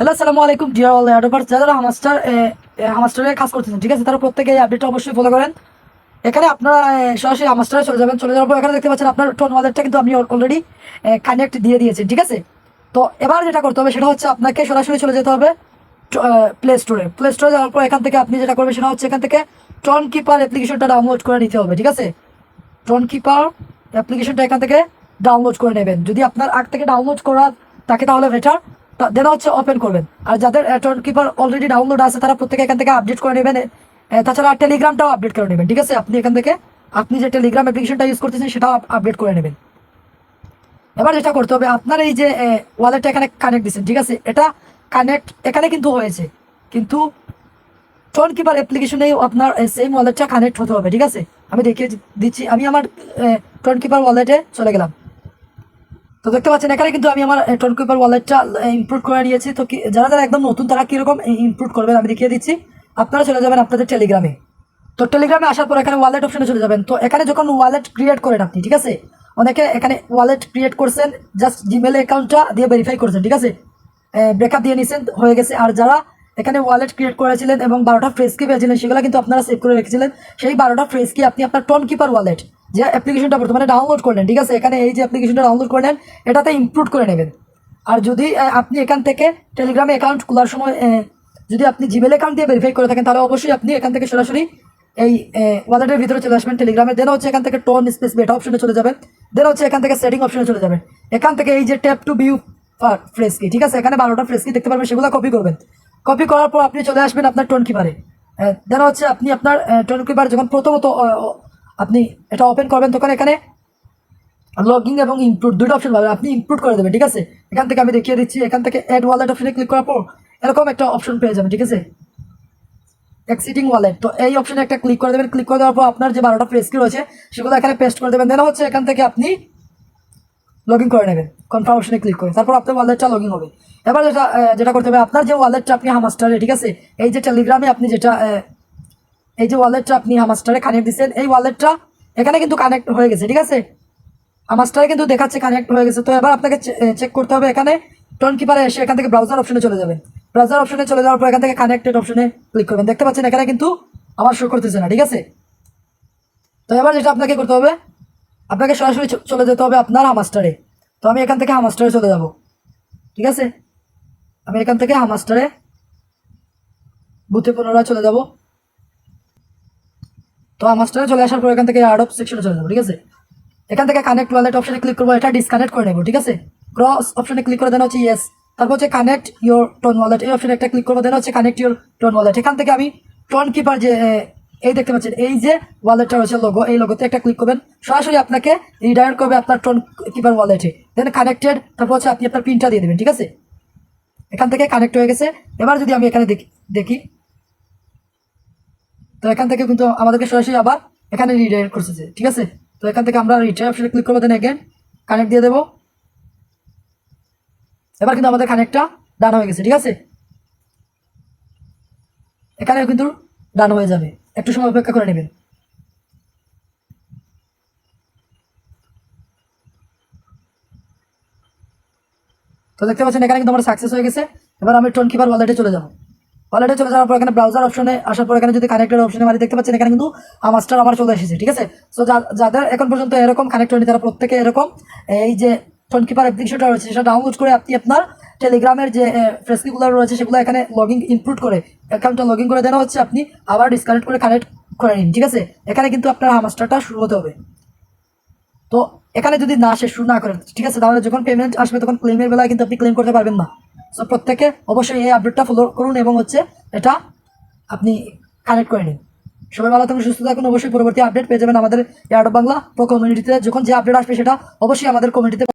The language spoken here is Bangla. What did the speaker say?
হ্যালো, আসসালামু আলাইকুম ডিয়ার অল অ্যাডভার্স যারা হামাস্টার হামাস্টারে কাজ করতেছেন, ঠিক আছে? তারা প্রত্যেকে আপডেটটা অবশ্যই ফলো করেন। এখানে আপনারা সরাসরি হামাস্টারে চলে যাবেন, চলে যাওয়ার পর এখানে দেখতে পাচ্ছেন আপনার টোন ওয়ালেটটা কিন্তু আপনি অলরেডি কানেক্ট দিয়ে দিয়েছেন ঠিক আছে? তো এবার যেটা করতে হবে, সেটা হচ্ছে আপনাকে সরাসরি চলে যেতে হবে প্লে স্টোরে প্লে স্টোরে যাওয়ার পর এখান থেকে আপনি যেটা করবেন, সেটা হচ্ছে এখান থেকে টন কিপার অ্যাপ্লিকেশনটা ডাউনলোড করে নিতে হবে, ঠিক আছে? টন কিপার অ্যাপ্লিকেশনটা এখান থেকে ডাউনলোড করে নেবেন। যদি আপনার আগ থেকে ডাউনলোড করা থাকে, তাহলে বেটার দেন হচ্ছে ওপেন করবেন। আর যাদের টন কিপার অলরেডি ডাউনলোড আছে, তারা প্রত্যেকে এখান থেকে আপডেট করে নেবেন। তাছাড়া টেলিগ্রামটাও আপডেট করে নেবেন, ঠিক আছে? আপনি এখান থেকে, আপনি যে টেলিগ্রাম অ্যাপ্লিকেশনটা ইউজ করতেছেন, সেটাও আপডেট করে নেবেন। এবার যেটা করতে হবে, আপনার এই যে ওয়ালেটটা এখানে কানেক্ট দিচ্ছেন ঠিক আছে? এটা কানেক্ট এখানে কিন্তু হয়েছে। কিন্তু টোন কিপার অ্যাপ্লিকেশনেও আপনার সেম ওয়ালেটটা কানেক্ট হতে হবে, ঠিক আছে? আমি দেখিয়ে দিচ্ছি, আমি আমার টোন কিপার ওয়ালেটে চলে গেলাম। তো দেখতে পাচ্ছেন, এখানে কিন্তু আমি আমার টোন কিপার ওয়ালেটটা ইমপ্রুভ করে নিয়েছি। তো যারা যারা একদম নতুন, তারা কীরকম ইমপ্রুভ করবেন, আমি দেখিয়ে দিচ্ছি। আপনারা চলে যাবেন আপনাদের টেলিগ্রামে তো টেলিগ্রামে আসার পর এখানে ওয়ালেট অপশনে চলে যাবেন। তো এখানে যখন ওয়ালেট ক্রিয়েট করেন আপনি, ঠিক আছে? অনেকে এখানে ওয়ালেট ক্রিয়েট করছেন জাস্ট জিমেল অ্যাকাউন্টটা দিয়ে ভেরিফাই করছেন, ঠিক আছে? ব্রেকআপ দিয়ে নিয়েছেন হয়ে গেছে। আর যারা এখানে ওয়ালেট ক্রিয়েট করেছিলেন এবং বারোটা ফ্রেস কি পেয়েছিলেন, সেগুলো কিন্তু আপনারা সেভ করে রেখেছিলেন। সেই বারোটা ফ্রেস কি আপনি আপনার টোন কিপার ওয়ালেট যে অ্যাপ্লিকেশনটা বর্তমানে ডাউনলোড করলেন, ঠিক আছে? এখানে এই যে অ্যাপ্লিকেশনটা ডাউনলোড করলেন, এটাতে ইমপ্রুভ করে নেবেন। আর যদি আপনি এখান থেকে টেলিগ্রামে অ্যাকাউন্ট খোলার সময় যদি আপনি জিমেল অ্যাকাউন্ট দিয়ে ভেরিফাই করে থাকেন, তাহলে অবশ্যই আপনি এখান থেকে সরাসরি এই ওয়ালেটের ভিতরে চলে আসবেন টেলিগ্রামে দেন হচ্ছে এখান থেকে টোন স্পেস বেটা অপশনে চলে যাবেন। দেন হচ্ছে এখান থেকে সেটিং অপশনে চলে যাবেন। এখান থেকে এই যে ট্যাপ টু ভিউ ফ্রেস কি ঠিক আছে? এখানে বারোটা ফ্রেস কি দেখতে পারবেন, সেগুলো কপি করবেন। কপি করার পর আপনি চলে আসবেন আপনার টোন কিপারে দেন হচ্ছে আপনি আপনার টোন কিপার যখন প্রথমত আপনি এটা ওপেন করবেন তখন এখানে লগ ইন এবং ইনপুট দুটো অপশন পাবেন। আপনি ইনপুট করে দেবেন, ঠিক আছে? এখান থেকে আমি দেখিয়ে দিচ্ছি, এখান থেকে অ্যাড ওয়ালেট অপশনে ক্লিক করার পর এরকম একটা অপশন পেয়ে যাবেন, ঠিক আছে? এক্সিটিং ওয়ালেট তো এই অপশনে একটা ক্লিক করে দেবেন। ক্লিক করে দেওয়ার পর আপনার যে বারোটা ফ্রেস কি রয়েছে, সেগুলো এখানে পেস্ট করে দেবেন। দেন হচ্ছে এখান থেকে আপনি লগ ইন করে নেবেন। কনফার্ম অপশনে ক্লিক করে। তারপর আপনার ওয়ালেটটা লগ ইন হবে। এবার যেটা যেটা করতে হবে, আপনার যে ওয়ালেটটা আপনি হামাস্টারে ঠিক আছে? এই যে টেলিগ্রামে আপনি যেটা এই যে ওয়ালেটটা আপনি হামাস্টারে কানেক্ট দিচ্ছেন এই ওয়ালেটটা এখানে কিন্তু কানেক্ট হয়ে গেছে, ঠিক আছে? আমাস্টারে কিন্তু দেখাচ্ছে কানেক্ট হয়ে গেছে, তো এবার আপনাকে চেক করতে হবে এখানে। টোন কিপারে এসে এখান থেকে ব্রাউজার অপশনে চলে যাবেন ব্রাউজার অপশনে চলে যাওয়ার পর এখান থেকে কানেক্টেড অপশনে ক্লিক করবেন। দেখতে পাচ্ছেন এখানে কিন্তু আমার শো করতেছে না, ঠিক আছে? তো এবার যেটা আপনাকে করতে হবে, আপনাকে সরাসরি চলে যেতে হবে আপনার হামাস্টারে। তো আমি এখান থেকে হামাস্টারে চলে যাব, ঠিক আছে? আমি এখান থেকে হামাস্টারে বুথে পুনরায় চলে যাব। তো হামাস্টারে চলে আসার পর এখান থেকে আর্ট অফ সেকশনে চলে যাব, ঠিক আছে? এখান থেকে কানেক্ট ওয়ালেট অপশনে ক্লিক করব, এটা ডিসকানেক্ট করে নেব, ঠিক আছে? ক্রস অপশনে ক্লিক করে দেন হচ্ছে ইয়েস তারপর হচ্ছে কানেক্ট ইউর টোন ওয়ালেট এই অপশনে একটা ক্লিক করব দেন হচ্ছে কানেক্ট ইউর টোন ওয়ালেট এখান থেকে আমি টোন কিপার যে এই দেখতে পাচ্ছেন, এই যে ওয়ালেটটা রয়েছে লোগো এই লোগোতে একটা ক্লিক করবেন। সরাসরি আপনাকে রিডায়ার করবে আপনার টোন কিপার ওয়ালেটে দেন কানেক্টেড তারপর হচ্ছে আপনি আপনার পিনটা দিয়ে দেবেন, ঠিক আছে? এখান থেকে কানেক্ট হয়ে গেছে। এবার যদি আমি এখানে দেখি দেখি তো এখান থেকে কিন্তু আমাদেরকে সরাসরি আবার এখানে রিডাইরেক্ট করছে যে, ঠিক আছে? তো এখান থেকে আমরা রিটাই অপশনে ক্লিক করব দেন এগেন কানেক্ট দিয়ে দেবো। এবার কিন্তু আমাদের কানেক্টটা ডান হয়ে গেছে ঠিক আছে? এখানেও কিন্তু ডান হয়ে যাবে। একটু সময় অপেক্ষা করে নেবেন। তো দেখতে পাচ্ছেন এখানে কিন্তু আমার সাকসেস হয়ে গেছে। এবার আমি টোন কিপার ওয়ালেটে চলে যাব। ওয়ালেটে চলে যাওয়ার পর এখানে ব্রাউজার অপশনে আসার পর এখানে যদি কানেক্টেড অপশনে মারি দেখতে পাচ্ছেন, এখানে কিন্তু আমাস্টার আমার চলে এসেছে, ঠিক আছে? সো যাদের এখন পর্যন্ত এরকম কানেক্ট হয়নি তারা প্রত্যেকে এরকম, এই যে টোন কিপার অ্যাপ্লিকেশনটা রয়েছে, সেটা ডাউনলোড করে আপনি আপনার টেলিগ্রামের যে ফেসবুকগুলো রয়েছে, সেগুলো এখানে লগ ইন ইনক্লুড করে অ্যাকাউন্টটা লগ ইন করে দেওয়া হচ্ছে, আপনি আবার ডিসকানেক্ট করে কানেক্ট করে নিন, ঠিক আছে? এখানে কিন্তু আপনার আমাস্টারটা শুরু হতে হবে। তো, এখানে যদি না শেষ শুরু না করেন, ঠিক আছে? তাহলে যখন পেমেন্ট আসবে, তখন ক্লেমের বেলায় কিন্তু আপনি ক্লেম করতে পারবেন না। সো প্রত্যেকে অবশ্যই এই আপডেটটা ফলো করুন এবং হচ্ছে এটা আপনি কানেক্ট করে নিন। সবাই ভালো থাকুন, সুস্থ থাকুন। অবশ্যই পরবর্তী আপডেট পেয়ে যাবেন আমাদের এয়ারডো বাংলা প্রো কমিউনিটিতে যখন যে আপডেট আসবে সেটা অবশ্যই আমাদের কমিউনিটিতে